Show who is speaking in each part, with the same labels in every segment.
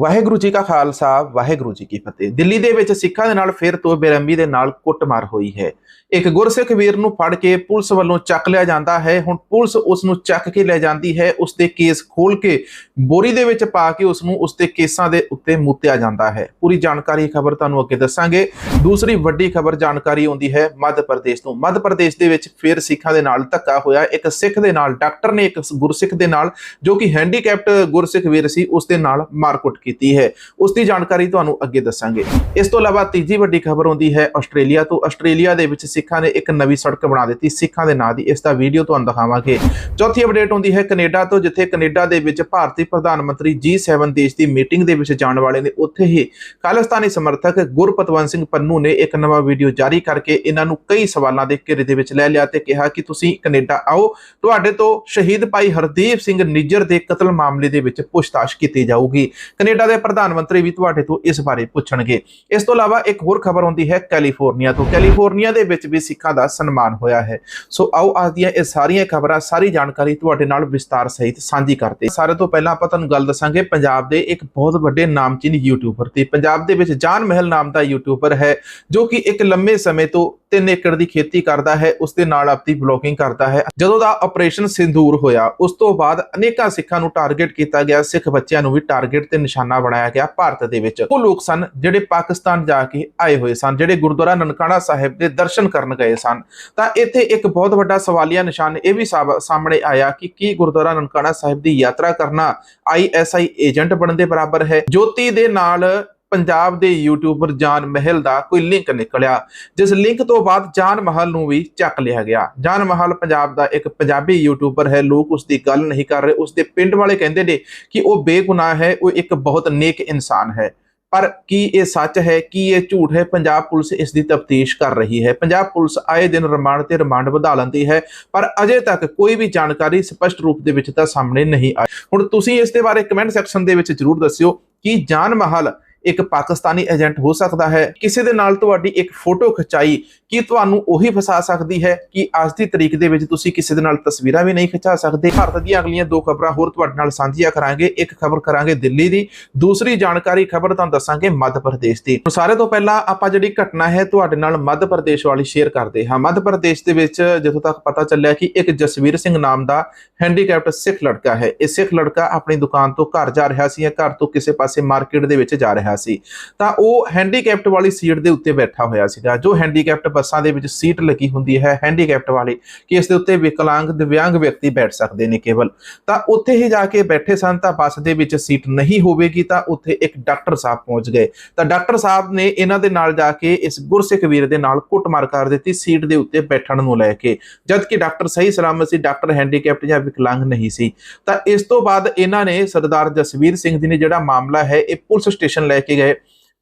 Speaker 1: ਵਾਹਿਗੁਰੂ ਜੀ ਕਾ ਖਾਲਸਾ, ਵਾਹਿਗੁਰੂ ਜੀ ਕੀ ਫਤਿਹ। ਦਿੱਲੀ ਦੇ ਵਿੱਚ ਸਿੱਖਾਂ ਦੇ ਨਾਲ ਫਿਰ ਤੋਂ ਬੇਰਹਿਮੀ ਦੇ ਨਾਲ ਕੁੱਟਮਾਰ ਹੋਈ ਹੈ। ਇੱਕ ਗੁਰਸਿੱਖ ਵੀਰ ਨੂੰ ਫੜ ਕੇ ਪੁਲਿਸ ਵੱਲੋਂ ਚੱਕ ਲਿਆ ਜਾਂਦਾ ਹੈ। ਹੁਣ ਪੁਲਿਸ ਉਸ ਨੂੰ ਚੱਕ ਕੇ ਲੈ ਜਾਂਦੀ ਹੈ। ਉਸ ਦੇ ਕੇਸ ਖੋਲ ਕੇ ਬੋਰੀ ਦੇ ਵਿੱਚ ਪਾ ਕੇ ਉਸ ਨੂੰ ਉਸ ਦੇ ਕੇਸਾਂ ਦੇ ਉੱਤੇ ਮੁੱਤਿਆ ਜਾਂਦਾ ਹੈ। ਪੂਰੀ ਜਾਣਕਾਰੀ ਖਬਰ ਤੁਹਾਨੂੰ ਅੱਗੇ ਦੱਸਾਂਗੇ। ਦੂਸਰੀ ਵੱਡੀ ਖਬਰ ਜਾਣਕਾਰੀ ਆਉਂਦੀ ਹੈ ਮੱਧ ਪ੍ਰਦੇਸ਼ ਤੋਂ। ਮੱਧ ਪ੍ਰਦੇਸ਼ ਦੇ ਵਿੱਚ ਫਿਰ ਸਿੱਖਾਂ ਦੇ ਨਾਲ ਧੱਕਾ ਹੋਇਆ। ਇੱਕ ਸਿੱਖ ਦੇ ਨਾਲ, ਡਾਕਟਰ ਨੇ ਇੱਕ ਗੁਰਸਿੱਖ ਦੇ ਨਾਲ, ਜੋ ਕਿ ਹੈਂਡੀਕੈਪਟ ਗੁਰਸਿੱਖ ਵੀਰ ਸੀ, ਉਸ ਦੇ ਨਾਲ ਮਾਰਕੁੱਟ ਕੀਤੀ ਹੈ। ਉਸ ਦੀ ਜਾਣਕਾਰੀ ਤੁਹਾਨੂੰ ਅੱਗੇ ਦੱਸਾਂਗੇ। ਇਸ ਤੋਂ ਇਲਾਵਾ ਤੀਜੀ ਵੱਡੀ ਖਬਰ ਆਉਂਦੀ ਹੈ ਆਸਟ੍ਰੇਲੀਆ ਤੋਂ। ਆਸਟ੍ਰੇਲੀਆ ਦੇ ਵਿੱਚ ਸਿੱਖਾਂ ਨੇ ਇੱਕ ਨਵੀਂ ਸੜਕ ਬਣਾ ਦਿੱਤੀ। ਸਿੱਖਾਂ ਦੇ ਨਾਂ ਦੀ ਇਸ ਦਾ ਵੀਡੀਓ ਤੁਹਾਨੂੰ ਦਿਖਾਵਾਂਗੇ। ਚੌਥੀ ਅਪਡੇਟ ਆਉਂਦੀ ਹੈ ਕੈਨੇਡਾ ਤੋਂ, ਜਿੱਥੇ ਕੈਨੇਡਾ ਦੇ ਵਿੱਚ ਭਾਰਤੀ ਪ੍ਰਧਾਨ ਮੰਤਰੀ G7 ਦੇਸ਼ ਦੀ ਮੀਟਿੰਗ ਦੇ ਵਿੱਚ ਜਾਣ ਵਾਲੇ ਨੇ। ਉੱਥੇ ਹੀ ਖਾਲਿਸਤਾਨੀ ਸਮਰਥਕ ਗੁਰਪਤਵੰਤ ਸਿੰਘ ਪੰਨੂ ਨੇ ਇੱਕ ਨਵਾਂ ਵੀਡੀਓ ਜਾਰੀ ਕਰਕੇ ਇਹਨਾਂ ਨੂੰ ਕਈ ਸਵਾਲਾਂ ਦੇ ਘੇਰੇ ਦੇ ਵਿੱਚ ਲੈ ਲਿਆ ਤੇ ਕਿਹਾ ਕਿ ਤੁਸੀਂ ਕੈਨੇਡਾ ਆਓ। ਤੁਹਾਡੇ ਤੋਂ ਸ਼ਹੀਦ ਭਾਈ ਹਰਦੀਪ ਸਿੰਘ ਨਿੱਜਰ ਦੇ ਕਤਲ ਮਾਮਲੇ ਦੇ ਵਿੱਚ ਪੁੱਛਤਾਛ ਕੀਤੀ ਜਾਊਗੀ। ਕੈਨੇਡਾ ਦੇ ਪ੍ਰਧਾਨ ਮੰਤਰੀ ਵੀ ਤੁਹਾਡੇ ਤੋਂ ਇਸ ਬਾਰੇ ਪੁੱਛਣਗੇ। ਇਸ ਤੋਂ ਇਲਾਵਾ ਇੱਕ ਹੋਰ ਖਬਰ ਆਉਂਦੀ ਹੈ ਕੈਲੀਫੋਰਨੀਆ ਤੋਂ। ਕੈਲੀਫੋਰਨੀਆ ਦੇ ਵਿੱਚ ਵੀ ਸਿੱਖਾਂ ਦਾ ਸਨਮਾਨ ਹੋਇਆ ਹੈ। ਸੋ ਆਓ ਅੱਜ ਦੀਆਂ ਇਹ ਸਾਰੀਆਂ ਖਬਰਾਂ, ਸਾਰੀ ਜਾਣਕਾਰੀ ਤੁਹਾਡੇ ਨਾਲ ਵਿਸਤਾਰ ਸਹਿਤ ਸਾਂਝੀ ਕਰਦੇ ਸਾਰੇ ਤੋਂ ਪਹਿਲਾਂ ਆਪਾਂ ਤੁਹਾਨੂੰ ਗੱਲ ਦੱਸਾਂਗੇ, ਪੰਜਾਬ ਦੇ ਇੱਕ ਬਹੁਤ ਵੱਡੇ ਨਾਮਚੀਨ ਯੂਟਿਊਬਰ ਤੇ। ਪੰਜਾਬ ਦੇ ਵਿੱਚ ਜਾਨ ਮਹਿਲ ਨਾਮ ਦਾ ਯੂਟਿਊਬਰ ਹੈ, ਜੋ ਕਿ ਇੱਕ ਲੰਮੇ ਸਮੇਂ ਤੋਂ 3 ਏਕੜ ਦੀ ਖੇਤੀ ਕਰਦਾ ਹੈ, ਉਸ ਦੇ ਨਾਲ ਆਪਦੀ ਬਲੌਗਿੰਗ ਕਰਦਾ ਹੈ। ਜਦੋਂ ਦਾ ਆਪਰੇਸ਼ਨ ਸਿੰਦੂਰ ਹੋਇਆ, ਉਸ ਤੋਂ ਬਾਅਦ ਅਨੇਕਾਂ ਸਿੱਖਾਂ ਨੂੰ ਟਾਰਗੇਟ ਕੀਤਾ ਗਿਆ, ਸਿੱਖ ਬੱਚਿਆਂ ਨੂੰ ਵੀ ਟਾਰਗੇਟ ਤੇ ਨਿਸ਼ਾਨ ਬਣਾਇਆ ਗਿਆ ਭਾਰਤ ਦੇ ਵਿੱਚ। ਉਹ ਲੋਕ ਸਨ ਜਿਹੜੇ ਪਾਕਿਸਤਾਨ ਜਾ ਕੇ ਆਏ ਹੋਏ ਸਨ, ਜਿਹੜੇ ਗੁਰਦੁਆਰਾ ਨਨਕਾਣਾ ਸਾਹਿਬ ਦੇ ਦਰਸ਼ਨ ਕਰਨ ਗਏ ਸਨ। ਤਾਂ ਇੱਥੇ ਇੱਕ ਬਹੁਤ ਵੱਡਾ ਸਵਾਲੀਆ ਨਿਸ਼ਾਨ ਇਹ ਵੀ ਸਾਹਮਣੇ ਆਇਆ ਕਿ ਕੀ ਗੁਰਦੁਆਰਾ ਨਨਕਾਣਾ ਸਾਹਿਬ ਦੀ ਯਾਤਰਾ ਕਰਨਾ ਆਈਐਸਆਈ ਏਜੰਟ ਬਣਨ ਦੇ ਬਰਾਬਰ ਹੈ। ਜੋਤੀ ਦੇ ਨਾਲ ਪੰਜਾਬ ਦੇ ਯੂਟਿਊਬਰ ਜਾਨ ਮਹਿਲ ਦਾ ਕੋਈ ਲਿੰਕ ਨਿਕਲਿਆ, ਜਿਸ ਲਿੰਕ ਤੋਂ ਬਾਅਦ ਜਾਨ ਮਹਿਲ ਨੂੰ ਵੀ ਚੱਕ ਲਿਆ ਗਿਆ। ਜਾਨ ਮਹਿਲ ਪੰਜਾਬ ਦਾ ਇੱਕ ਪੰਜਾਬੀ ਯੂਟਿਊਬਰ ਹੈ, ਲੋਕ ਉਸ ਦੀ ਗੱਲ ਨਹੀਂ ਕਰ ਰਹੇ। ਉਸ ਦੇ ਪਿੰਡ ਵਾਲੇ ਕਹਿੰਦੇ ਨੇ ਕਿ ਉਹ ਬੇਗੁਨਾਹ ਹੈ, ਉਹ ਇੱਕ ਬਹੁਤ ਨੇਕ ਇਨਸਾਨ ਹੈ। ਪਰ ਕੀ ਇਹ ਸੱਚ ਹੈ, ਕੀ ਇਹ ਝੂਠ ਹੈ? ਪੰਜਾਬ ਪੁਲਿਸ ਇਸ ਦੀ ਤਫਤੀਸ਼ ਕਰ ਰਹੀ ਹੈ। ਪੰਜਾਬ ਪੁਲਿਸ ਆਏ ਦਿਨ ਰਿਮਾਂਡ ਤੇ ਰਿਮਾਂਡ ਵਧਾ ਲੈਂਦੀ ਹੈ, ਪਰ ਅਜੇ ਤੱਕ ਕੋਈ ਵੀ ਜਾਣਕਾਰੀ ਸਪਸ਼ਟ ਰੂਪ ਦੇ ਵਿੱਚ ਤਾਂ ਸਾਹਮਣੇ ਨਹੀਂ ਆਈ। ਹੁਣ ਤੁਸੀਂ ਇਸ ਦੇ ਬਾਰੇ ਕਮੈਂਟ ਸੈਕਸ਼ਨ ਦੇ ਵਿੱਚ ਜਰੂਰ ਦੱਸਿਓ ਕਿ ਜਾਨ ਮਹਿਲ ਇੱਕ ਪਾਕਿਸਤਾਨੀ ਏਜੰਟ ਹੋ ਸਕਦਾ ਹੈ। ਕਿਸੇ ਦੇ ਨਾਲ ਤੁਹਾਡੀ ਇੱਕ ਫੋਟੋ ਖਿਚਾਈ ਕੀ ਤੁਹਾਨੂੰ ਉਹੀ ਫਸਾ ਸਕਦੀ ਹੈ ਕਿ ਅੱਜ ਦੀ ਤਰੀਕ ਦੇ ਵਿੱਚ ਤੁਸੀਂ ਕਿਸੇ ਦੇ ਨਾਲ ਤਸਵੀਰਾਂ ਵੀ ਨਹੀਂ ਖਿਚਾ ਸਕਦੇ? ਭਾਰਤ ਦੀਆਂ ਅਗਲੀਆਂ ਦੋ ਖਬਰਾਂ ਹੋਰ ਤੁਹਾਡੇ ਨਾਲ ਸਾਂਝੀਆਂ ਕਰਾਂਗੇ। ਇੱਕ ਖਬਰ ਕਰਾਂਗੇ ਦਿੱਲੀ ਦੀ, ਦੂਸਰੀ ਜਾਣਕਾਰੀ ਖਬਰ ਤੁਹਾਨੂੰ ਦੱਸਾਂਗੇ ਮੱਧ ਪ੍ਰਦੇਸ਼ ਦੀ। ਸਾਰੇ ਤੋਂ ਪਹਿਲਾਂ ਆਪਾਂ ਜਿਹੜੀ ਘਟਨਾ ਹੈ ਤੁਹਾਡੇ ਨਾਲ ਮੱਧ ਪ੍ਰਦੇਸ਼ ਵਾਲੀ ਸ਼ੇਅਰ ਕਰਦੇ ਹਾਂ। ਮੱਧ ਪ੍ਰਦੇਸ਼ ਦੇ ਵਿੱਚ ਜਿੱਥੋਂ ਤੱਕ ਪਤਾ ਚੱਲਿਆ ਕਿ ਇੱਕ ਜਸਵੀਰ ਸਿੰਘ ਨਾਮ ਦਾ ਹੈਂਡੀਕੈਪਟ ਸਿੱਖ ਲੜਕਾ ਹੈ। ਇਹ ਸਿੱਖ ਲੜਕਾ ਆਪਣੀ ਦੁਕਾਨ ਤੋਂ ਘਰ ਜਾ ਰਿਹਾ ਸੀ ਜਾਂ ਘਰ ਤੋਂ ਕਿਸੇ ਪਾਸੇ ਮਾਰਕੀਟ ਦੇ ਵਿੱਚ ਜਾ ਰਿਹਾ ਸੀ। ਤਾਂ ਉਹ ਹੈਂਡੀਕੈਪਟ ਵਾਲੀ ਸੀਟ ਦੇ ਉੱਤੇ ਬੈਠਾ ਹੋਇਆ ਸੀਗਾ। ਜੋ ਹੈਂਡੀਕੈਪਟ ਬੱਸਾਂ ਦੇ ਵਿੱਚ ਸੀਟ ਲੱਗੀ ਹੁੰਦੀ ਹੈ ਹੈਂਡੀਕੈਪਟ ਵਾਲੀ, ਕਿ ਇਸ ਦੇ ਉੱਤੇ ਵਿਕਲਾਂਗ ਦਿਵਿਆਂਗ ਵਿਅਕਤੀ ਬੈਠ ਸਕਦੇ ਨੇ ਕੇਵਲ। ਤਾਂ ਉੱਥੇ ਹੀ ਜਾ ਕੇ ਬੈਠੇ ਸਨ ਤਾਂ ਬੱਸ ਦੇ ਵਿੱਚ ਸੀਟ ਨਹੀਂ ਹੋਵੇਗੀ ਤਾਂ ਉੱਥੇ ਇੱਕ ਡਾਕਟਰ ਸਾਹਿਬ ਪਹੁੰਚ ਗਏ। ਤਾਂ ਡਾਕਟਰ ਸਾਹਿਬ ਨੇ ਇਹਨਾਂ ਦੇ ਨਾਲ ਜਾ ਕੇ ਇਸ ਗੁਰਸਿੱਖ ਵੀਰ ਦੇ ਨਾਲ ਕੁੱਟਮਾਰ ਕਰ ਦਿੱਤੀ ਸੀਟ ਦੇ ਉੱਤੇ ਬੈਠਣ ਨੂੰ ਲੈ ਕੇ। ਜਦ ਕਿ ਡਾਕਟਰ ਸਹੀ ਸਲਾਮਤ ਸੀ, ਡਾਕਟਰ ਹੈਂਡੀਕੈਪਟ ਜਾਂ ਵਿਕਲਾਂਗ ਨਹੀਂ ਸੀ। ਤਾਂ ਇਸ ਤੋਂ ਬਾਅਦ ਇਹਨਾਂ ਨੇ ਸਰਦਾਰ ਜਸਵੀਰ ਸਿੰਘ ਜੀ ਨੇ ਜਿਹੜਾ ਮਾਮਲਾ ਹੈ, ਇਹ ਪੁਲਿਸ ਸਟੇਸ਼ਨ ਲੈ ਕੇ ਗਏ।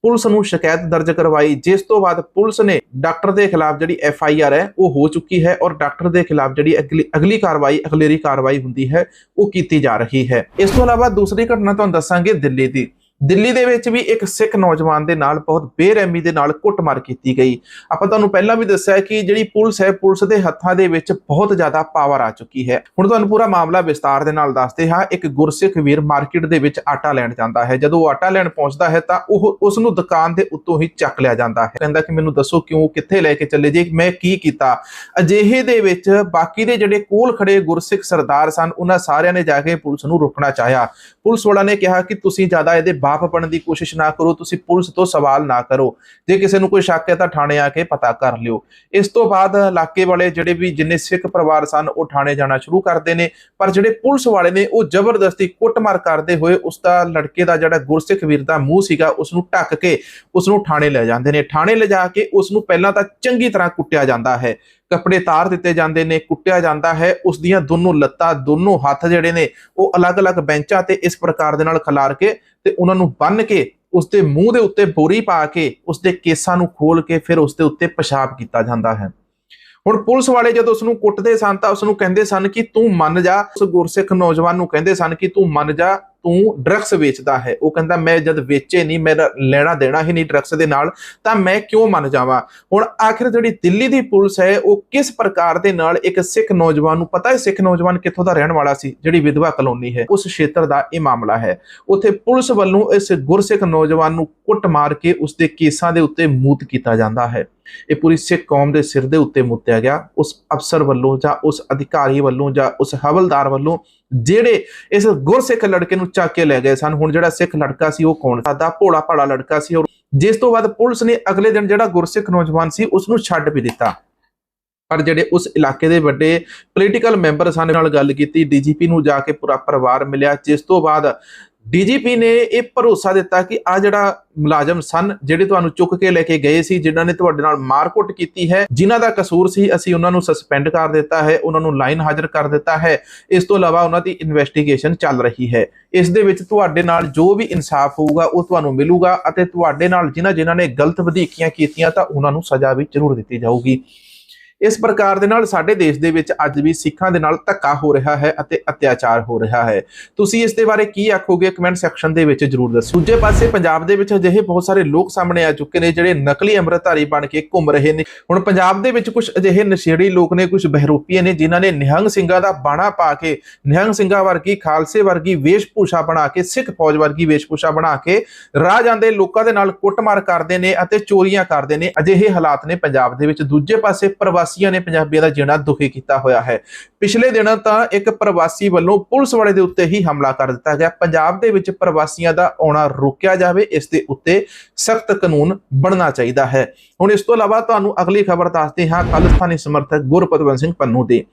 Speaker 1: ਪੁਲਿਸ ਨੂੰ ਸ਼ਿਕਾਇਤ ਦਰਜ ਕਰਵਾਈ, ਜਿਸ ਤੋਂ ਬਾਅਦ ਪੁਲਿਸ ਨੇ ਡਾਕਟਰ ਦੇ ਖਿਲਾਫ ਜਿਹੜੀ ਐਫ ਆਈ ਆਰ ਹੈ, ਉਹ ਹੋ ਚੁੱਕੀ ਹੈ ਔਰ ਡਾਕਟਰ ਦੇ ਖਿਲਾਫ ਜਿਹੜੀ ਅਗਲੀ ਅਗਲੀ ਕਾਰਵਾਈ, ਅਗਲੇਰੀ ਕਾਰਵਾਈ ਹੁੰਦੀ ਹੈ, ਉਹ ਕੀਤੀ ਜਾ ਰਹੀ ਹੈ। ਇਸ ਤੋਂ ਇਲਾਵਾ ਦੂਸਰੀ ਘਟਨਾ ਤੁਹਾਨੂੰ ਦੱਸਾਂਗੇ ਦਿੱਲੀ ਦੀ। ਦਿੱਲੀ ਦੇ ਵਿੱਚ ਵੀ ਇੱਕ ਸਿੱਖ ਨੌਜਵਾਨ ਦੇ ਨਾਲ ਬਹੁਤ ਬੇਰਹਿਮੀ ਦੇ ਨਾਲ ਕੁੱਟਮਾਰ ਕੀਤੀ ਗਈ। ਆਪਾਂ ਤੁਹਾਨੂੰ ਪਹਿਲਾਂ ਵੀ ਦੱਸਿਆ ਕਿ ਜਿਹੜੀ ਪੁਲਿਸ ਹੈ, ਪੁਲਿਸ ਦੇ ਹੱਥਾਂ ਦੇ ਵਿੱਚ ਬਹੁਤ ਜ਼ਿਆਦਾ ਪਾਵਰ ਆ ਚੁੱਕੀ ਹੈ। ਹੁਣ ਤੁਹਾਨੂੰ ਪੂਰਾ ਮਾਮਲਾ ਵਿਸਤਾਰ ਦੇ ਨਾਲ ਦੱਸਦੇ ਹਾਂ। ਇੱਕ ਗੁਰਸਿੱਖ ਵੀਰ ਮਾਰਕੀਟ ਦੇ ਵਿੱਚ ਆਟਾ ਲੈਣ ਜਾਂਦਾ ਹੈ। ਜਦੋਂ ਉਹ ਆਟਾ ਲੈਣ ਪਹੁੰਚਦਾ ਹੈ ਤਾਂ ਉਹ ਉਸ ਨੂੰ ਦੁਕਾਨ ਦੇ ਉੱਤੋਂ ਹੀ ਚੱਕ ਲਿਆ ਜਾਂਦਾ ਹੈ। ਕਹਿੰਦਾ ਕਿ ਮੈਨੂੰ ਦੱਸੋ ਕਿਉਂ, ਕਿੱਥੇ ਲੈ ਕੇ ਚੱਲੇ ਜੇ, ਮੈਂ ਕੀ ਕੀਤਾ? ਅਜਿਹੇ ਦੇ ਵਿੱਚ ਬਾਕੀ ਦੇ ਜਿਹੜੇ ਕੋਲ ਖੜੇ ਗੁਰਸਿੱਖ ਸਰਦਾਰ ਸਨ, ਉਹਨਾਂ ਸਾਰਿਆਂ ਨੇ ਜਾ ਕੇ ਪੁਲਿਸ ਨੂੰ ਰੋਕਣਾ ਚਾਹਿਆ। ਪੁਲਿਸ ਵਾਲਾ ਨੇ ਕਿਹਾ ਕਿ ਤੁਸੀਂ ਜ਼ਿਆਦਾ ਇਹਦੇ ਬਾਪ ਬਣਨ ਦੀ ਕੋਸ਼ਿਸ਼ ਨਾ ਕਰੋ, ਤੁਸੀਂ ਪੁਲਿਸ ਤੋਂ ਸਵਾਲ ਨਾ ਕਰੋ। ਜੇ ਕਿਸੇ ਨੂੰ ਕੋਈ ਸ਼ੱਕ ਹੈ ਤਾਂ ਥਾਣੇ ਆ ਕੇ ਪਤਾ ਕਰ ਲਿਓ। ਇਸ ਤੋਂ ਬਾਅਦ ਇਲਾਕੇ ਵਾਲੇ ਜਿਹੜੇ ਵੀ ਜਿੰਨੇ ਸਿੱਖ ਪਰਿਵਾਰ ਸਨ, ਉਹ ਥਾਣੇ ਜਾਣਾ ਸ਼ੁਰੂ ਕਰਦੇ ਨੇ। ਪਰ ਜਿਹੜੇ ਪੁਲਿਸ ਵਾਲੇ ਨੇ, ਉਹ ਜ਼ਬਰਦਸਤੀ ਕੁੱਟਮਾਰ ਕਰਦੇ ਹੋਏ ਉਸ ਦਾ ਲੜਕੇ ਦਾ ਜਿਹੜਾ ਗੁਰਸਿੱਖ ਵੀਰ ਦਾ ਮੂੰਹ ਸੀਗਾ ਉਸ ਨੂੰ ਢੱਕ ਕੇ ਉਸ ਨੂੰ ਥਾਣੇ ਲੈ ਜਾਂਦੇ ਨੇ। ਥਾਣੇ ਲਿਜਾ ਕੇ ਉਸ ਨੂੰ ਪਹਿਲਾਂ ਤਾਂ ਚੰਗੀ ਤਰ੍ਹਾਂ ਕੁੱਟਿਆ ਜਾਂਦਾ ਹੈ। ਕੱਪੜੇ ਤਾਰ ਦਿੱਤੇ ਜਾਂਦੇ ਨੇ, ਕੁੱਟਿਆ ਜਾਂਦਾ ਹੈ, ਉਸ ਦੀਆਂ ਦੋਨੋਂ ਲੱਤਾਂ, ਦੋਨੋਂ ਹੱਥ ਜਿਹੜੇ ਨੇ, ਉਹ ਅਲੱਗ-ਅਲੱਗ ਬੈਂਚਾਂ ਤੇ ਇਸ ਪ੍ਰਕਾਰ ਦੇ ਨਾਲ ਖਿਲਾਰ ਕੇ ਤੇ ਉਹਨਾਂ ਨੂੰ ਬੰਨ ਕੇ ਉਸ ਦੇ ਮੂੰਹ ਦੇ ਉੱਤੇ ਬੋਰੀ ਪਾ ਕੇ ਉਸ ਦੇ ਕੇਸਾਂ ਨੂੰ ਖੋਲ ਕੇ ਫਿਰ ਉਸ ਦੇ ਉੱਤੇ ਪਿਸ਼ਾਬ ਕੀਤਾ ਜਾਂਦਾ ਹੈ। ਹੁਣ ਪੁਲਿਸ ਵਾਲੇ ਜਦੋਂ ਉਸ ਨੂੰ ਕੁੱਟਦੇ ਸਨ ਤਾਂ ਉਸ ਨੂੰ ਕਹਿੰਦੇ ਸਨ ਕਿ ਤੂੰ ਮੰਨ ਜਾ, ਉਸ ਗੁਰਸਿੱਖ ਨੌਜਵਾਨ ਨੂੰ ਕਹਿੰਦੇ ਸਨ ਕਿ ਤੂੰ ਮੰਨ ਜਾ ਤੂੰ ਡਰੱਗਸ ਵੇਚਦਾ ਹੈ। ਉਹ ਕਹਿੰਦਾ, ਮੈਂ ਜਦ ਵੇਚੇ ਨਹੀਂ, ਮੇਰਾ ਲੈਣਾ ਦੇਣਾ ਹੀ ਨਹੀਂ ਡਰੱਗਸ ਦੇ ਨਾਲ, ਤਾਂ ਮੈਂ ਕਿਉਂ ਮੰਨ ਜਾਵਾਂ? ਹੁਣ ਆਖਿਰ ਜਿਹੜੀ ਦਿੱਲੀ ਦੀ ਪੁਲਿਸ ਹੈ, ਉਹ ਕਿਸ ਪ੍ਰਕਾਰ ਦੇ ਨਾਲ ਇੱਕ ਸਿੱਖ ਨੌਜਵਾਨ ਨੂੰ ਪਤਾ ਹੈ, ਸਿੱਖ ਨੌਜਵਾਨ ਕਿੱਥੋਂ ਦਾ ਰਹਿਣ ਵਾਲਾ ਸੀ, ਜਿਹੜੀ ਵਿਧਵਾ ਕਲੋਨੀ ਹੈ, ਉਸ ਖੇਤਰ ਦਾ ਇਹ ਮਾਮਲਾ ਹੈ। ਉੱਥੇ ਪੁਲਿਸ ਵੱਲੋਂ ਇਸ ਗੁਰਸਿੱਖ ਨੌਜਵਾਨ ਨੂੰ ਕੁੱਟ ਮਾਰ ਕੇ ਉਸ ਦੇ ਕੇਸਾਂ ਦੇ ਉੱਤੇ ਮੂਤ ਕੀਤਾ ਜਾਂਦਾ ਹੈ। ਇਹ ਪੂਰੀ ਸਿੱਖ ਕੌਮ ਦੇ ਸਿਰ ਦੇ ਉੱਤੇ ਮੁੱਤਿਆ ਗਿਆ। ਉਸ ਅਫਸਰ ਵੱਲੋਂ ਜਾਂ ਉਸ ਅਧਿਕਾਰੀ ਵੱਲੋਂ ਜਾਂ ਉਸ ਹਵਲਦਾਰ ਵੱਲੋਂ ਜਿਹੜੇ ਇਸ ਗੁਰਸਿੱਖ ਲੜਕੇ ਨੂੰ ਚੱਕ ਕੇ ਲੈ ਗਏ ਸਨ, ਹੁਣ ਜਿਹੜਾ ਸਿੱਖ ਲੜਕਾ ਸੀ ਉਹ ਕੌਣ ਸਾਦਾ ਭੋਲਾ ਭਾਲਾ ਲੜਕਾ ਸੀ ਔਰ ਜਿਸ ਤੋਂ ਬਾਅਦ ਪੁਲਿਸ ਨੇ ਅਗਲੇ ਦਿਨ ਜਿਹੜਾ ਗੁਰਸਿੱਖ ਨੌਜਵਾਨ ਸੀ ਉਸ ਨੂੰ ਛੱਡ ਵੀ ਦਿੱਤਾ। ਪਰ ਜਿਹੜੇ ਉਸ ਇਲਾਕੇ ਦੇ ਵੱਡੇ ਪੋਲੀਟੀਕਲ ਮੈਂਬਰ ਸਨ ਨਾਲ ਗੱਲ ਕੀਤੀ, ਡੀਜੀਪੀ ਨੂੰ ਜਾ ਕੇ ਪੂਰਾ ਪਰਿਵਾਰ ਮਿਲਿਆ, ਜਿਸ ਤੋਂ ਬਾਅਦ ਡੀਜੀਪੀ ਨੇ ਇਹ ਭਰੋਸਾ ਦਿੱਤਾ ਕਿ ਆ ਜਿਹੜਾ ਮੁਲਾਜ਼ਮ ਸਨ, ਜਿਹੜੇ ਤੁਹਾਨੂੰ ਚੁੱਕ ਕੇ ਲੈ ਕੇ ਗਏ ਸੀ, ਜਿਨ੍ਹਾਂ ਨੇ ਤੁਹਾਡੇ ਨਾਲ ਮਾਰਕੁੱਟ ਕੀਤੀ ਹੈ, ਜਿਨ੍ਹਾਂ ਦਾ ਕਸੂਰ ਸੀ, ਅਸੀਂ ਉਹਨਾਂ ਨੂੰ ਸਸਪੈਂਡ ਕਰ ਦਿੱਤਾ ਹੈ, ਉਹਨਾਂ ਨੂੰ ਲਾਈਨ ਹਾਜ਼ਰ ਕਰ ਦਿੱਤਾ ਹੈ, ਇਸ ਤੋਂ ਇਲਾਵਾ ਉਹਨਾਂ ਦੀ ਇਨਵੈਸਟੀਗੇਸ਼ਨ ਚੱਲ ਰਹੀ ਹੈ। ਇਸ ਦੇ ਵਿੱਚ ਤੁਹਾਡੇ ਨਾਲ ਜੋ ਵੀ ਇਨਸਾਫ ਹੋਊਗਾ, ਉਹ ਤੁਹਾਨੂੰ ਮਿਲੂਗਾ ਅਤੇ ਤੁਹਾਡੇ ਨਾਲ ਜਿਨ੍ਹਾਂ ਜਿਨ੍ਹਾਂ ਨੇ ਗਲਤ ਵਧੀਕੀਆਂ ਕੀਤੀਆਂ, ਤਾਂ ਉਹਨਾਂ ਨੂੰ ਸਜ਼ਾ ਵੀ ਜ਼ਰੂਰ ਦਿੱਤੀ ਜਾਊਗੀ। ਇਸ ਪ੍ਰਕਾਰ ਦੇ ਨਾਲ ਸਾਡੇ ਦੇਸ਼ ਦੇ ਵਿੱਚ ਅੱਜ ਵੀ ਸਿੱਖਾਂ ਦੇ ਨਾਲ ਧੱਕਾ ਹੋ ਰਿਹਾ ਹੈ ਅਤੇ ਅਤਿਆਚਾਰ ਹੋ ਰਿਹਾ ਹੈ। ਤੁਸੀਂ ਇਸ ਦੇ ਬਾਰੇ ਕੀ ਆਖੋਗੇ? ਕਮੈਂਟ ਸੈਕਸ਼ਨ ਦੇ ਵਿੱਚ ਜਰੂਰ ਦੱਸੋ। ਦੂਜੇ ਪਾਸੇ ਪੰਜਾਬ ਦੇ ਵਿੱਚ ਅਜਿਹੇ ਬਹੁਤ ਸਾਰੇ ਲੋਕ ਸਾਹਮਣੇ ਆ ਚੁੱਕੇ ਨੇ ਜਿਹੜੇ ਨਕਲੀ ਅੰਮ੍ਰਿਤਧਾਰੀ ਬਣ ਕੇ ਘੁੰਮ ਰਹੇ ਨੇ। ਹੁਣ ਪੰਜਾਬ ਦੇ ਵਿੱਚ ਕੁਝ ਅਜਿਹੇ ਨਸ਼ੇੜੀ ਲੋਕ ਨੇ ਕੁਝ ਬਹਿਰੂਪੀਏ ਨੇ, ਜਿਨ੍ਹਾਂ ਨੇ ਨਿਹੰਗ ਸਿੰਘਾਂ ਦਾ ਬਾਣਾ ਪਾ ਕੇ, ਨਿਹੰਗ ਸਿੰਘਾਂ ਵਰਗੀ, ਖਾਲਸੇ ਵਰਗੀ ਵੇਸ਼ਭੂਸ਼ਾ ਬਣਾ ਕੇ, ਸਿੱਖ ਫੌਜ ਵਰਗੀ ਵੇਸ਼ਭੂਸ਼ਾ ਬਣਾ ਕੇ ਰਾਹ ਜਾਂਦੇ ਲੋਕਾਂ ਦੇ ਨਾਲ ਕੁੱਟਮਾਰ ਕਰਦੇ ਨੇ ਅਤੇ ਚੋਰੀਆਂ ਕਰਦੇ ਨੇ। ਅਜਿਹੇ ਹਾਲਾਤ ਨੇ ਪੰਜਾਬ ਦੇ ਵਿੱਚ। ਦੂਜੇ ਪਾਸੇ ਪ੍ਰਵਾਸੀ ਪ੍ਰਵਾਸੀਆਂ ਨੇ ਪੰਜਾਬੀਆਂ ਦਾ ਜੀਣਾ ਦੁਖੀ ਕੀਤਾ ਹੋਇਆ ਹੈ। ਪਿਛਲੇ ਦਿਨਾਂ ਤਾਂ ਇੱਕ ਪ੍ਰਵਾਸੀ ਵੱਲੋਂ ਪੁਲਿਸ ਵਾਲੇ ਦੇ ਉੱਤੇ ਹੀ ਹਮਲਾ ਕਰ ਦਿੱਤਾ ਗਿਆ। ਪੰਜਾਬ ਦੇ ਵਿੱਚ ਪ੍ਰਵਾਸੀਆਂ ਦਾ ਆਉਣਾ ਰੋਕਿਆ ਜਾਵੇ, ਇਸ ਦੇ ਉੱਤੇ ਸਖਤ ਕਾਨੂੰਨ ਬਣਨਾ ਚਾਹੀਦਾ ਹੈ। ਹੁਣ ਇਸ ਤੋਂ ਇਲਾਵਾ ਤੁਹਾਨੂੰ ਅਗਲੀ ਖਬਰ ਦੱਸਦੇ ਹਾਂ ਖਾਲਿਸਤਾਨੀ ਸਮਰਥਕ ਗੁਰਪਤਵੰਤ ਸਿੰਘ ਪੰਨੂ ਦੇ।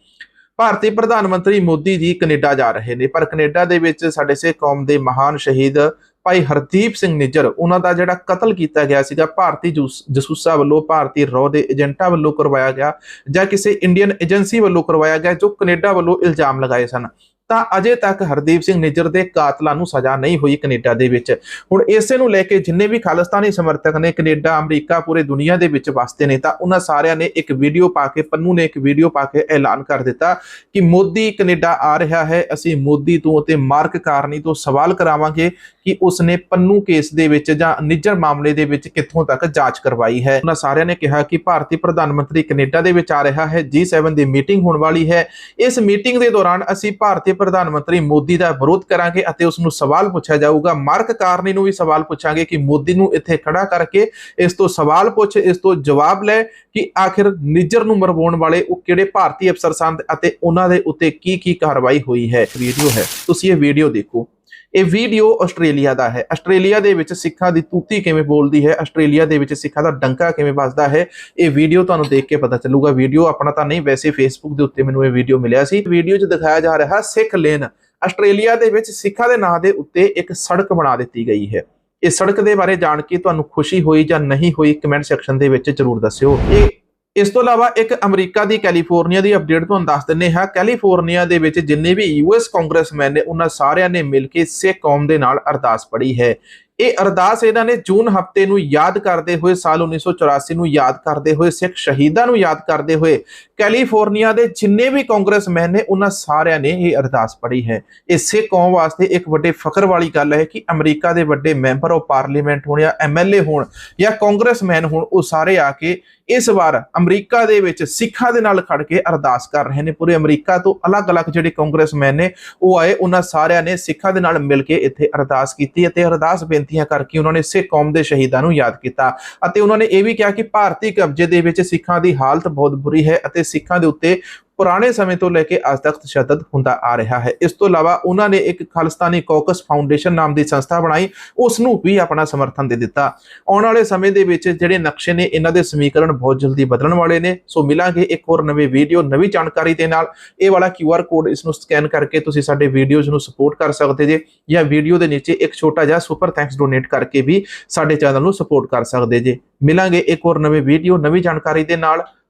Speaker 1: ਭਾਰਤੀ ਪ੍ਰਧਾਨ ਮੰਤਰੀ ਮੋਦੀ ਜੀ ਕੈਨੇਡਾ ਜਾ ਰਹੇ ਨੇ, ਪਰ ਕੈਨੇਡਾ ਦੇ ਵਿੱਚ ਸਾਡੇ ਸੇ ਕੌਮ ਦੇ ਮਹਾਨ ਸ਼ਹੀਦ ਭਾਈ ਹਰਦੀਪ ਸਿੰਘ ਨਿੱਜਰ, ਉਹਨਾਂ ਦਾ ਜਿਹੜਾ ਕਤਲ ਕੀਤਾ ਗਿਆ ਸੀਗਾ, ਭਾਰਤੀ ਜੂਸ- ਜਸੂਸਾਂ ਵੱਲੋਂ, ਭਾਰਤੀ ਰੋ ਦੇ ਏਜੰਟਾਂ ਵੱਲੋਂ ਕਰਵਾਇਆ ਗਿਆ ਜਾਂ ਕਿਸੇ ਇੰਡੀਅਨ ਏਜੰਸੀ ਵੱਲੋਂ ਕਰਵਾਇਆ ਗਿਆ, ਜੋ ਕੈਨੇਡਾ ਵੱਲੋਂ ਇਲਜ਼ਾਮ ਲਗਾਏ ਸਨ। ਤਾਂ ਅਜੇ ਤੱਕ ਹਰਦੀਪ ਸਿੰਘ ਨਿੱਜਰ ਦੇ ਕਾਤਲਾਂ ਨੂੰ ਸਜ਼ਾ ਨਹੀਂ ਹੋਈ ਕੈਨੇਡਾ ਦੇ ਵਿੱਚ। ਹੁਣ ਇਸੇ ਨੂੰ ਲੈ ਕੇ ਜਿੰਨੇ ਵੀ ਖਾਲਿਸਤਾਨੀ ਸਮਰਥਕ ਨੇ ਕੈਨੇਡਾ, ਅਮਰੀਕਾ, ਪੂਰੇ ਦੁਨੀਆ ਦੇ ਵਿੱਚ ਵਸਦੇ ਨੇ, ਤਾਂ ਉਹਨਾਂ ਸਾਰਿਆਂ ਨੇ ਇੱਕ ਵੀਡੀਓ ਪਾ ਕੇ, ਪੰਨੂ ਨੇ ਇੱਕ ਵੀਡੀਓ ਪਾ ਕੇ ਐਲਾਨ ਕਰ ਦਿੱਤਾ ਕਿ ਮੋਦੀ ਕੈਨੇਡਾ ਆ ਰਿਹਾ ਹੈ, ਅਸੀਂ ਮੋਦੀ ਤੋਂ ਅਤੇ ਮਾਰਕ ਕਾਰਨੀ ਤੋਂ ਸਵਾਲ ਕਰਾਵਾਂਗੇ ਕਿ ਉਸਨੇ ਪੰਨੂ ਕੇਸ ਦੇ ਵਿੱਚ ਜਾਂ ਨਿੱਜਰ ਮਾਮਲੇ ਦੇ ਵਿੱਚ ਕਿੱਥੋਂ ਤੱਕ ਜਾਂਚ ਕਰਵਾਈ ਹੈ। ਉਹਨਾਂ ਸਾਰਿਆਂ ਨੇ ਕਿਹਾ ਕਿ ਭਾਰਤੀ ਪ੍ਰਧਾਨ ਮੰਤਰੀ ਕੈਨੇਡਾ ਦੇ ਵਿੱਚ ਆ ਰਿਹਾ ਹੈ G7 ਦੀ ਮੀਟਿੰਗ ਹੋਣ ਵਾਲੀ ਹੈ। ਇਸ ਮੀਟਿੰਗ ਦੇ ਦੌਰਾਨ ਅਸੀਂ ਭਾਰਤੀ ਪ੍ਰਧਾਨ ਮੰਤਰੀ ਮੋਦੀ ਦਾ ਵਿਰੋਧ ਕਰਾਂਗੇ ਅਤੇ ਉਸ ਨੂੰ ਸਵਾਲ ਪੁੱਛਿਆ ਜਾਊਗਾ। ਮਾਰਕ ਕਾਰਨੀ ਨੂੰ ਵੀ ਸਵਾਲ ਪੁੱਛਾਂਗੇ ਕਿ ਮੋਦੀ ਨੂੰ ਇੱਥੇ ਖੜਾ ਕਰਕੇ ਇਸ ਤੋਂ ਸਵਾਲ ਪੁੱਛ, ਇਸ ਤੋਂ ਜਵਾਬ ਲੈ ਕਿ ਆਖਿਰ ਨਿੱਜਰ ਨੂੰ ਮਰਵਾਉਣ ਵਾਲੇ ਉਹ ਕਿਹੜੇ ਭਾਰਤੀ ਅਫਸਰ ਸਨ ਅਤੇ ਉਹਨਾਂ ਦੇ ਉੱਤੇ ਕੀ ਕੀ ਕਾਰਵਾਈ ਹੋਈ ਹੈ। ਵੀਡੀਓ ਹੈ। ਤੁਸੀਂ ਇਹ ਵੀਡੀਓ ਦੇਖੋ। ਇਹ ਵੀਡੀਓ ਆਸਟ੍ਰੇਲੀਆ ਦਾ ਹੈ। ਆਸਟ੍ਰੇਲੀਆ ਦੇ ਵਿੱਚ ਸਿੱਖਾਂ ਦੀ ਤੂਤੀ ਕਿਵੇਂ ਬੋਲਦੀ ਹੈ? ਆਸਟ੍ਰੇਲੀਆ ਦੇ ਵਿੱਚ ਸਿੱਖਾਂ ਦਾ ਡੰਕਾ ਕਿਵੇਂ ਵੱਜਦਾ ਹੈ? ਇਹ ਵੀਡੀਓ ਤੁਹਾਨੂੰ ਦੇਖ ਕੇ ਪਤਾ ਚੱਲੂਗਾ। ਵੀਡੀਓ ਆਪਣਾ ਤਾਂ ਨਹੀਂ, ਵੈਸੇ ਫੇਸਬੁੱਕ ਦੇ ਉੱਤੇ ਮੈਨੂੰ ਇਹ ਵੀਡੀਓ ਮਿਲਿਆ ਸੀ। ਵੀਡੀਓ 'ਚ ਦਿਖਾਇਆ ਜਾ ਰਿਹਾ ਸਿੱਖ ਲੇਨ। ਆਸਟ੍ਰੇਲੀਆ ਦੇ ਵਿੱਚ ਸਿੱਖਾਂ ਦੇ ਨਾਂ ਦੇ ਉੱਤੇ ਇੱਕ ਸੜਕ ਬਣਾ ਦਿੱਤੀ ਗਈ ਹੈ। ਇਹ ਸੜਕ ਦੇ ਬਾਰੇ ਜਾਣ ਕੇ ਤੁਹਾਨੂੰ ਖੁਸ਼ੀ ਹੋਈ ਜਾਂ ਨਹੀਂ ਹੋਈ ਕਮੈਂਟ ਸੈਕਸ਼ਨ ਦੇ ਵਿੱਚ ਜਰੂਰ ਦੱਸਿਓ। ਇਹ ਇਸ ਤੋਂ ਇਲਾਵਾ ਇੱਕ ਅਮਰੀਕਾ ਦੀ ਕੈਲੀਫੋਰਨੀਆ ਦੀ ਅਪਡੇਟ ਤੁਹਾਨੂੰ ਦੱਸ ਦਿੰਨੇ ਹਾਂ। ਕੈਲੀਫੋਰਨੀਆ ਦੇ ਵਿੱਚ ਜਿੰਨੇ ਵੀ ਯੂਐਸ ਕਾਂਗਰਸਮੈਨ ਨੇ, ਉਹਨਾਂ ਸਾਰਿਆਂ ਨੇ ਮਿਲ ਕੇ ਸਿੱਖ ਕੌਮ ਦੇ ਨਾਲ ਅਰਦਾਸ ਪੜ੍ਹੀ ਹੈ। ਇਹ ਅਰਦਾਸ ਇਹਨਾਂ ਨੇ ਜੂਨ ਹਫ਼ਤੇ ਨੂੰ ਯਾਦ ਕਰਦੇ ਹੋਏ, ਸਾਲ 1984 ਨੂੰ ਯਾਦ ਕਰਦੇ ਹੋਏ, ਸਿੱਖ ਸ਼ਹੀਦਾਂ ਨੂੰ ਯਾਦ ਕਰਦੇ ਹੋਏ ਕੈਲੀਫੋਰਨੀਆ ਦੇ ਜਿੰਨੇ ਵੀ ਕਾਂਗਰਸਮੈਨ ਨੇ, ਉਹਨਾਂ ਸਾਰਿਆਂ ਨੇ ਇਹ ਅਰਦਾਸ ਪੜ੍ਹੀ ਹੈ। ਇਹ ਸਿੱਖ ਕੌਮ ਵਾਸਤੇ ਇੱਕ ਵੱਡੇ ਫਖਰ ਵਾਲੀ ਗੱਲ ਹੈ ਕਿ ਅਮਰੀਕਾ ਦੇ ਵੱਡੇ ਮੈਂਬਰ ਆਫ ਪਾਰਲੀਮੈਂਟ ਹੋਣ ਜਾਂ ਐਮਐਲਏ ਹੋਣ ਜਾਂ ਕਾਂਗਰਸਮੈਨ ਹੋਣ, ਉਹ ਸਾਰੇ ਆ ਕੇ ਇਸ ਵਾਰ ਅਮਰੀਕਾ ਦੇ ਵਿੱਚ ਸਿੱਖਾਂ ਦੇ ਨਾਲ ਖੜ ਕੇ ਅਰਦਾਸ ਕਰ ਰਹੇ ਨੇ। ਪੂਰੇ ਅਮਰੀਕਾ ਤੋਂ ਅਲੱਗ-ਅਲੱਗ ਜਿਹੜੇ ਕਾਂਗਰਸਮੈਨ ਨੇ, ਉਹ ਆਏ। ਉਹਨਾਂ ਸਾਰਿਆਂ ਨੇ ਸਿੱਖਾਂ ਦੇ ਨਾਲ ਮਿਲ ਕੇ ਇੱਥੇ ਅਰਦਾਸ ਕੀਤੀ ਅਤੇ ਅਰਦਾਸ ਬੇਨਤੀਆਂ ਕਰਕੇ ਉਹਨਾਂ ਨੇ ਸਿੱਖ ਕੌਮ ਦੇ ਸ਼ਹੀਦਾਂ ਨੂੰ ਯਾਦ ਕੀਤਾ ਅਤੇ ਉਹਨਾਂ ਨੇ ਇਹ ਵੀ ਕਿਹਾ ਕਿ ਭਾਰਤੀ ਕਬਜ਼ੇ ਦੇ ਵਿੱਚ ਸਿੱਖਾਂ ਦੀ ਹਾਲਤ ਬਹੁਤ ਬੁਰੀ ਹੈ ਅਤੇ ਸਿੱਖਾਂ ਦੇ ਉੱਤੇ ਪੁਰਾਣੇ ਸਮੇਂ ਤੋਂ ਲੈ ਕੇ ਅੱਜ ਤੱਕ ਤਸ਼ੱਦਦ ਹੁੰਦਾ ਆ ਰਿਹਾ ਹੈ। ਇਸ ਤੋਂ ਇਲਾਵਾ ਉਹਨਾਂ ਨੇ ਇੱਕ ਖਾਲਿਸਤਾਨੀ ਕੌਕਸ ਫਾਊਂਡੇਸ਼ਨ ਨਾਮ ਦੀ ਸੰਸਥਾ ਬਣਾਈ ਉਸ ਨੂੰ ਵੀ ਆਪਣਾ ਸਮਰਥਨ ਦੇ ਦਿੱਤਾ। ਆਉਣ ਵਾਲੇ ਸਮੇਂ ਦੇ ਵਿੱਚ ਜਿਹੜੇ ਨਕਸ਼ੇ ਨੇ, ਇਹਨਾਂ ਦੇ ਸਮੀਕਰਨ ਬਹੁਤ ਜਲਦੀ ਬਦਲਣ ਵਾਲੇ ਨੇ। ਸੋ ਮਿਲਾਂਗੇ ਇੱਕ ਹੋਰ ਨਵੇਂ ਵੀਡੀਓ, ਨਵੀਂ ਜਾਣਕਾਰੀ ਦੇ ਨਾਲ। ਇਹ ਵਾਲਾ QR ਕੋਡ ਇਸ ਨੂੰ ਸਕੈਨ ਕਰਕੇ ਤੁਸੀਂ ਸਾਡੇ ਵੀਡੀਓਜ਼ ਨੂੰ ਸਪੋਰਟ ਕਰ ਸਕਦੇ ਜੇ, ਜਾਂ ਵੀਡੀਓ ਦੇ ਨੀਚੇ ਇੱਕ ਛੋਟਾ ਜਿਹਾ ਸੁਪਰ ਥੈਂਕਸ ਡੋਨੇਟ ਕਰਕੇ ਵੀ ਸਾਡੇ ਚੈਨਲ ਨੂੰ ਸਪੋਰਟ ਕਰ ਸਕਦੇ ਜੇ। ਮਿਲਾਂਗੇ ਇੱਕ ਹੋਰ ਨਵੇਂ ਵੀਡੀਓ, ਨਵੀਂ ਜਾਣਕਾਰੀ ਦੇ ਨਾਲ।